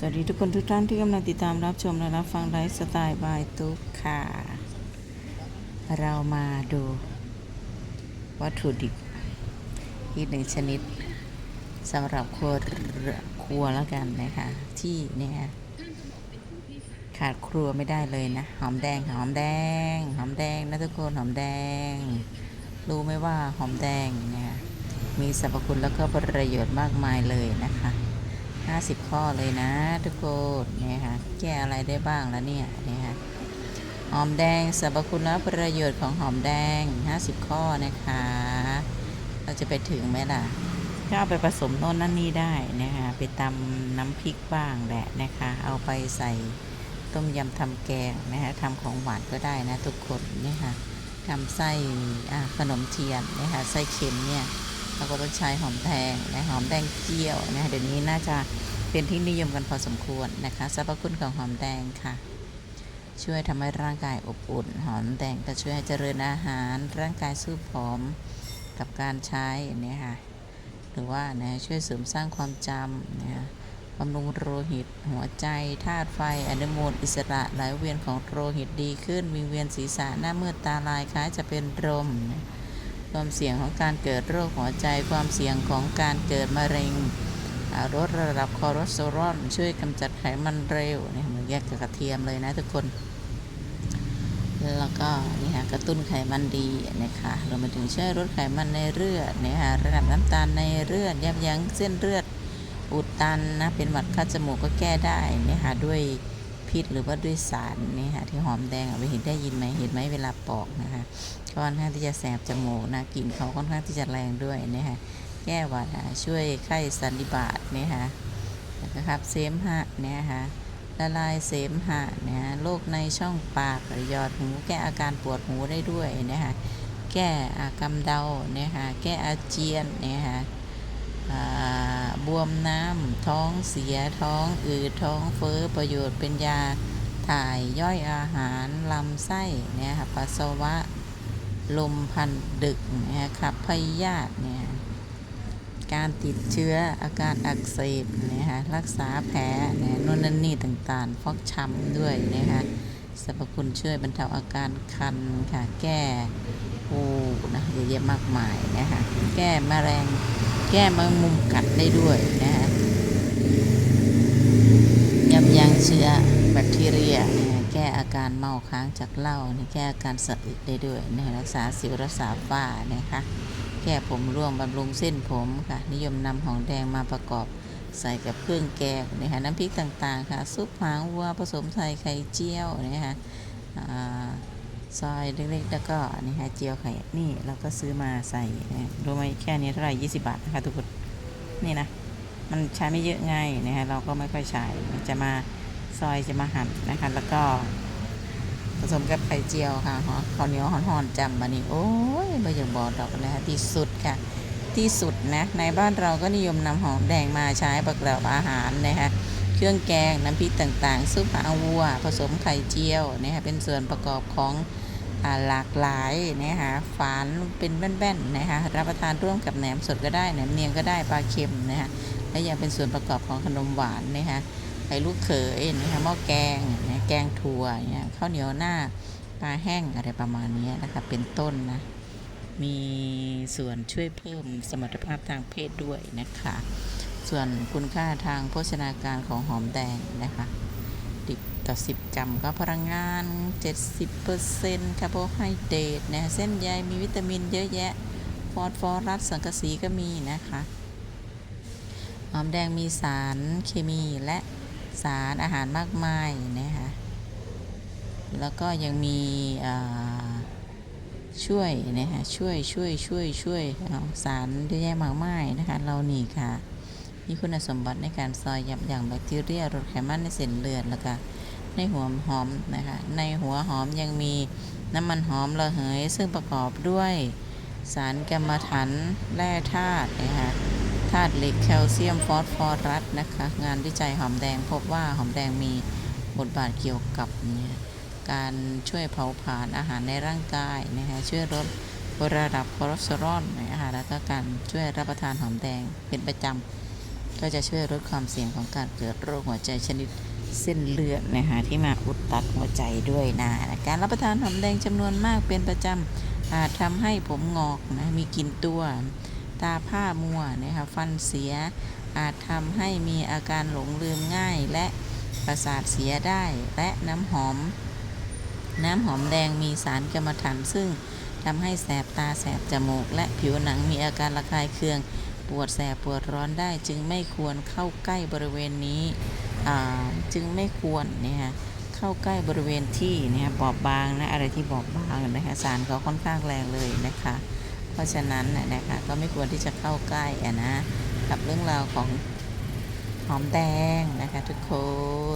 สวัสดีทุกคนทุกท่านที่กำลังติดตามรับชมและรับฟังไลฟ์สไตล์บายตุ๊กค่ะ เรามาดูวัตถุดิบอีกหนึ่งชนิดสำหรับครัวครัวแล้วกันนะคะ ที่เนี่ยขาดครัวไม่ได้เลยนะ หอมแดงหอมแดง หอมแดงนะทุกคนหอมแดง รู้ไหมว่าหอมแดงเนี่ยมีสรรพคุณแล้วก็ประโยชน์มากมายเลยนะคะ 50 ข้อเลยนะทุกคนเนี่ยค่ะแก้อะไรได้บ้างแล้วเนี่ยเนี่ยค่ะหอมแดงสรรพคุณและประโยชน์ของหอมแดง 50 ข้อนะคะ เราจะไปถึงไหมล่ะก็เอาไปผสมโน่นนั่นนี่ได้นะคะไปตำน้ำพริกบ้างแหละนะคะ เอาไปใส่ต้มยำทำแกงนะคะทำของหวานก็ได้นะทุกคนเนี่ยค่ะทำไส้อ่าขนมเทียนนี่ยค่ะไส้เค็มเนี่ย เราก็ต้องใช้หอมแดงนะหอมแดงเจียวนะเดี๋ยวนี้น่าจะเป็นที่นิยมกันพอสมควรนะคะสรรพคุณของหอมแดงค่ะ ช่วยทำให้ร่างกายอบอุ่น หอมแดงก็ช่วยให้เจริญอาหาร ร่างกายสู้ผอมกับการใช้เนี่ยค่ะหรือว่านะช่วยเสริมสร้างความจำนะบำรุงโลหิต หัวใจธาตุไฟอนุมูลอิสระไหลเวียนของโลหิตดีขึ้นวิงเวียนศีรษะหน้ามืดตาลายคล้ายจะเป็นลมนะ ความเสี่ยงของการเกิดโรคหัวใจ ความเสี่ยงของการเกิดมะเร็งลดระดับคอเลสเตอรอลช่วยกำจัดไขมันเร็วเนี่ยเหมือนแยกกับกระเทียมเลยนะทุกคน แล้วก็นี่ค่ะกระตุ้นไขมันดีนะคะรวมไปถึงช่วยลดไขมันในเลือดนะคะระดับน้ำตาลในเลือดยับยั้งเส้นเลือดอุดตันนะเป็นหวัดคัดจมูกก็แก้ได้นะคะด้วย พิษหรือว่าด้วยสารนี่ค่ะที่หอมแดงเอาไปเห็นได้ยินไหมเห็นไหมเวลาปอกนะคะค่อนข้างที่จะแสบจมูกนะกลิ่นเขาค่อนข้างที่จะแรงด้วยนะคะแก้หวัดช่วยไข้สันนิบาตนะคะนะครับเสมหะเนี่ยค่ะละลายเสมหะเนี่ยโรคในช่องปากหรือยอดหูแก้อาการปวดหูได้ด้วยนะคะแก้อากำเดาเนี่ยค่ะแก้อาเจียนเนี่ยค่ะ บวมน้ำท้องเสียท้องอืดท้องเฟ้อประโยชน์เป็นยาถ่ายย่อยอาหารลำไส้เนี่ยค่ะปัสสาวะลมพันดึกเนี่ยขับพยาธิเนี่ยการติดเชื้ออาการอักเสบเนี่ยค่ะรักษาแผลเนี่ยนู่นนั่นนี่ต่างๆ ฟอกช้ำด้วยนะคะ สรรพคุณช่วยบรรเทาอาการคันค่ะ แก้โอ้นะเยอะแยะมากมายนะคะแก้มแมลงแก้มงมุมกัดได้ด้วยนะคะยับยั้งเชื้อแบคทีเรียนะะแก้อาการเมาค้างจากเหล้านี่แก้อาการสะอึกได้ด้วยนะะรักษาสิวรักษาฝ้านะคะแก้ผมร่วงบำรุงเส้นผมค่ะ นิยมนำหอมแดงมาประกอบ ใส่กับเครื่องแกงนะคะน้ำพริกต่างๆค่ะ ซุปหางวัวผสมใส่ไข่เจียวนะคะอ่าซอยเล็กๆแล้วก็นี่ค่ะเจียวไข่นี่เราก็ซื้อมาใส่รู้ไหมแค่นี้เท่าไหร่ 20 บาทนะคะทุกคนนี่นะ มันใช้ไม่เยอะไงนะคะเราก็ไม่ค่อยใช้จะมาซอยจะมาหั่นนะคะ แล้วก็ ผสมกับไข่เจียวค่ะหอข้าวเหนียวหอนๆจำมานี่โอ้ยไม่อยากบอกดอกเลยค่ะที่สุดค่ะ ที่สุดนะในบ้านเราก็นิยมนำหอมแดงมาใช้ประกอบอาหารนะคะเครื่องแกงน้ำพริกต่างๆ ซุปหางวัว ผสมไข่เจียวนะคะเป็นส่วนประกอบของอหลากหลายนะคะฝานเป็นแบนๆนะคะรับประทานร่วมกับแหนมสดก็ได้แหนมเนียงก็ได้ปลาเค็มนะคะและยังเป็นส่วนประกอบของขนมหวานนะคะไข่ลูกเขยนะคะหม้อแกงนะแกงถั่วเนี่ยข้าวเหนียวหน้าปลาแห้งอะไรประมาณนี้นะคะเป็นต้นนะ มีส่วนช่วยเพิ่มสมรรถภาพทางเพศด้วยนะคะ ส่วนคุณค่าทางโภชนาการของหอมแดงนะคะดิบต่อ 10 กรัมก็พลังงาน 70%คาร์โบไฮเดรตนะเส้นใยมีวิตามินเยอะแยะ ฟอสฟอรัสสังกะสีก็มีนะคะ หอมแดงมีสารเคมีและสารอาหารมากมายนะคะ แล้วก็ยังมีอ่า ช่วยนะคะช่วยช่วยช่วยช่วยสารเยอะแยะมากมายนะคะเรานี่ค่ะ มีคุณสมบัติในการซอยยับยั้งแบคทีเรียลดไขมันในเส้นเลือดแล้วก็ในหัวหอมนะคะในหัวหอมยังมีน้ำมันหอมระเหย ซึ่งประกอบด้วยสารกรรมฐานแร่ธาตุนะคะธาตุเหล็กแคลเซียมฟอสฟอรัสนะคะงานวิจัยหอมแดงพบว่าหอมแดงมีบทบาทเกี่ยวกับเนี่ย การช่วยเผาผลาญอาหารในร่างกายนะคะช่วยลดระดับคอเลสเตอรอลนะคะแล้วก็การช่วยรับประทานหอมแดงเป็นประจำก็จะช่วยลดความเสี่ยงของการเกิดโรคหัวใจชนิดเส้นเลือดนะคะที่มาอุดตันหัวใจด้วยนะการรับประทานหอมแดงจำนวนมากเป็นประจำอาจทำให้ผมงอกนะมีกลิ่นตัว ตาผ้ามัวนะคะฟันเสีย อาจทำให้มีอาการหลงลืมง่ายและประสาทเสียได้และน้ำหอม น้ำหอมแดงมีสารกรรมฐานซึ่งทำให้แสบตาแสบจมูก และผิวหนังมีอาการระคายเคือง ปวดแสบปวดร้อนได้จึงไม่ควรเข้าใกล้บริเวณนี้จึงไม่ควรเนี่ยเข้าใกล้บริเวณที่เนี่ยบอบบางนะอะไรที่บอบบางนะคะสารเขาค่อนข้างแรงเลยนะคะ เพราะฉะนั้นนะคะก็ไม่ควรที่จะเข้าใกล้นะกับเรื่องราวของ หอมแดงนะคะทุกค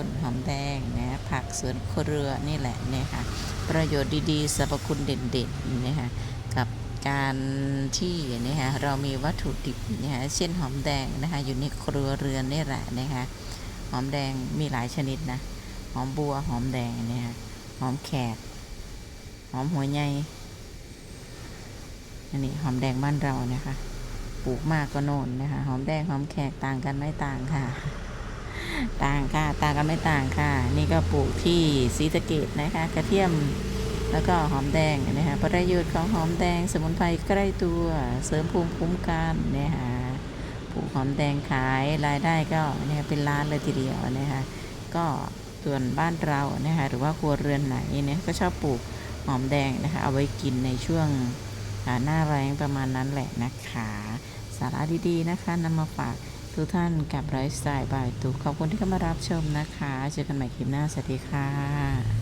นหอมแดงนะผักสวนครัวนี่แหละเนี่ยค่ะประโยชน์ดีๆสรรพคุณเด่นๆนะคะกับการที่นะคะเรามีวัตถุดิบนะคะเช่นหอมแดงนะคะอยู่ในครัวเรือนนี่แหละนะคะหอมแดงมีหลายชนิดนะหอมบัวหอมแดงเนี่ยหอมแขกหอมหัวใหญ่อันนี้หอมแดงบ้านเรานะคะ ปลูกมากก็โน่นนะคะ หอมแดงหอมแขกต่างกันไม่ต่างค่ะ ต่างค่ะ ต่างกันไม่ต่างค่ะ นี่ก็ปลูกที่ศรีสะเกดนะคะ กระเทียมแล้วก็หอมแดงนะคะประโยชน์ของหอมแดงสมุนไพรใกล้ตัวเสริมภูมิคุ้มกันนะคะปลูกหอมแดงขายรายได้ก็เนี่ยเป็นล้านเลยทีเดียวนะคะก็ส่วนบ้านเรานะคะหรือว่าครัวเรือนไหนเนี่ยก็ชอบปลูกหอมแดงนะคะเอาไว้กินในช่วง หน้าแรงประมาณนั้นแหละนะคะ สาระดีๆนะคะนำมาฝากทุกท่านกับไลฟ์สไตล์บายตุกขอบคุณที่เข้ามารับชมนะคะ เจอกันใหม่คลิปหน้า สวัสดีค่ะ